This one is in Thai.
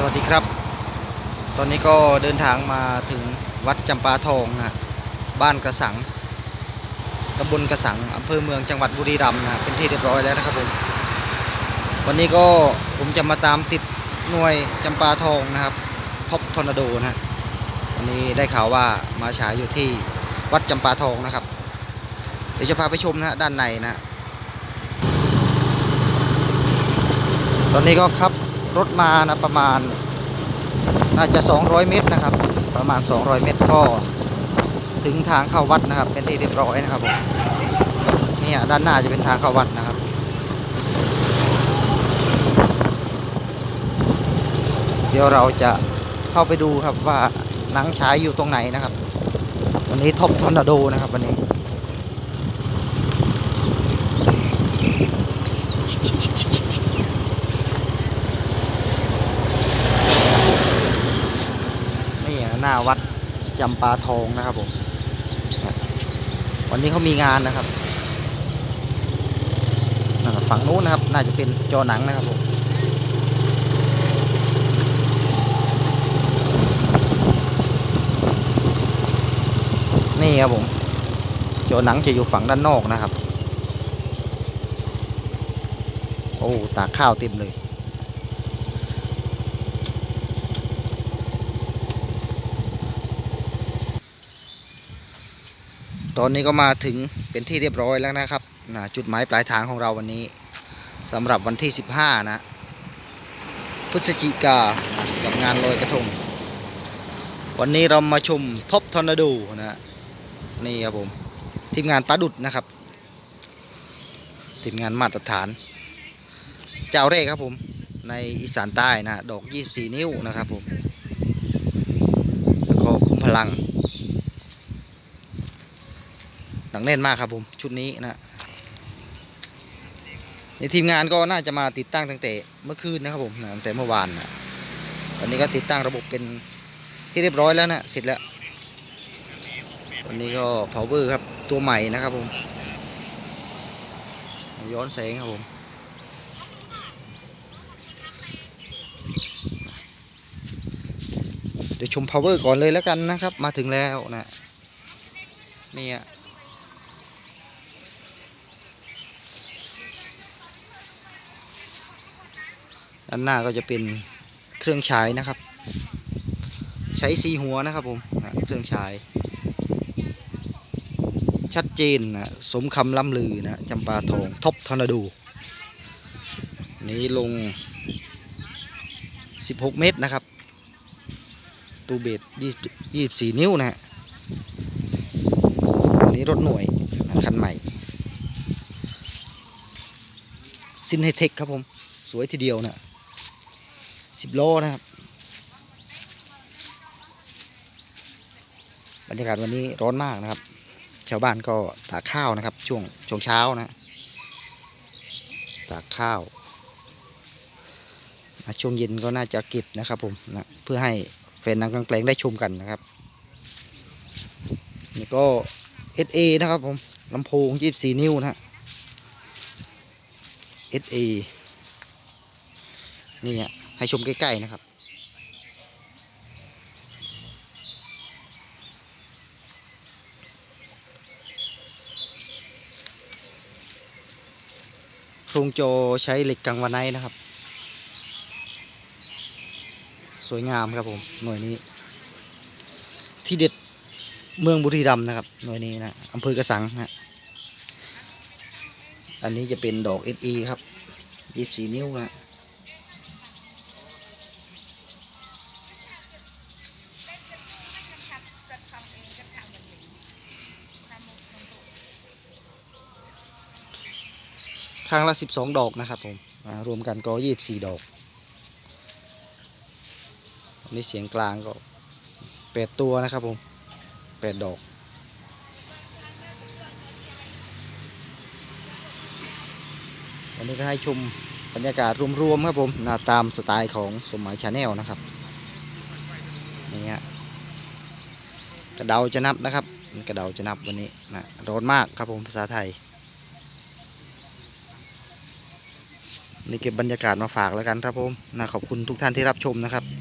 สวัสดีครับ ตอนนี้ก็เดินทางมาถึงวัดจำปาทองนะบ้านกระสังตำบลกระสังอำเภอเมืองจังหวัดบุรีรัมย์นะเป็นที่เรียบร้อยแล้วนะครับผมวันนี้ก็ผมจะมาตามติดหน่วยจำปาทองนะครับท็อปทอร์นาโดนะวันนี้ได้ข่าวว่ามาฉายอยู่ที่วัดจำปาทองนะครับ เดี๋ยวจะพาไปชมนะฮะด้านในนะฮะตอนนี้ก็ขับ รถมานะประมาณ น่าจะ 200 เมตรนะครับ ประมาณ 200 เมตรก็ถึงทางเข้าวัดนะครับ เป็นที่เรียบร้อยนะครับผมเนี่ยด้านหน้าจะเป็นทางเข้าวัดนะครับเดี๋ยวเราจะเข้าไปดูครับว่าหนังฉายอยู่ตรงไหนนะครับ วันนี้ท็อปทอร์นาโดนะครับวันนี้ นี่อะหน้า วัดจำปาทองนะครับผม วันนี้เขามีงานนะครับฝั่งนู้นนะครับ น่าจะเป็นจอหนังนะครับผมนี่ครับผมจอหนังจะอยู่ฝั่งด้านนอกนะครับ โอ้ตากข้าวเต็มเลย ตอนนี้ก็มาถึงเป็นที่เรียบร้อยแล้วนะครับนะจุดหมายปลายทางของเราวันนี้สำหรับวันที่ 15 นะ พฤศจิกานะกับงานลอยกระทง วันนี้เรามาชมท็อปทอร์นาโดนะนี่ครับผม ทีมงานปลาดุดนะครับ ทีมงานมาตรฐาน เจ้าแรกครับผม ในอีสานใต้นะ ดอก 24 นิ้วนะครับผม แล้วก็คุมพลัง หนักแน่นมากครับผมชุดนี้นะในทีมงานก็น่าจะมาติดตั้งตั้งแต่เมื่อคืนนะครับผมตั้งแต่เมื่อวานนะตอนนี้ก็ติดตั้งระบบเป็นที่เรียบร้อยแล้วนะเสร็จแล้ววันนี้ก็ power ครับตัวใหม่นะครับผม ย้อนแสงครับผมเดี๋ยวชม power ก่อนเลยแล้วกันนะครับ มาถึงแล้วนะเนี่ย ด้านหน้าก็จะเป็นเครื่องฉายนะครับ ใช้สีหัวนะครับผมนะเครื่องฉาย ชัดเจนนะสมคำล่ำลือนะจำปาทองท็อปทอร์นาโดนี้ลง 16 เมตรนะครับ ตูเบส20 24 นิ้วนะฮะนี้รถหน่วยนะคันใหม่ซินไฮเทคครับผม สวยทีเดียวนะ สิบโลนะครับ บรรยากาศวันนี้ร้อนมากนะครับ ชาวบ้านก็ตากข้าวนะครับ ช่วงช่วงเช้านะ ตากข้าวช่วงเย็นก็น่าจะเก็บนะครับผมนะเพื่อให้แฟนนังกลางแปลงได้ชมกันนะครับนี่ก็ SA นะครับผมลำโพง 24 นิ้วนะฮะ SA นี่ฮะให้ชมใกล้ ๆ นะครับ โครงโจใช้เหล็กกังวานไนนะครับ สวยงามครับผม หน่วยนี้ ที่เด็ดเมืองบุรีรัมย์นะครับ หน่วยนี้นะอำเภอกระสังฮะอันนี้จะเป็นดอก SE ครับ24นิ้วนะ ครั้งละสิบสองดอกนะครับผมรวมกันก็ยี่บสี่ดอกอันนี้เสียงกลางก็แปดตัวนะครับผมแปดดอก วันนี้ก็ให้ชมบรรยากาศรวมๆครับผมนะตามสไตล์ของสมหมายชาแนลนะครับนี่ฮะกระเดาจะนับนะครับกระเดาจะนับวันนี้นะร้อนมากครับผมภาษาไทย นี่เก็บบรรยากาศมาฝากแล้วกันครับผมนะขอบคุณทุกท่านที่รับชมนะครับ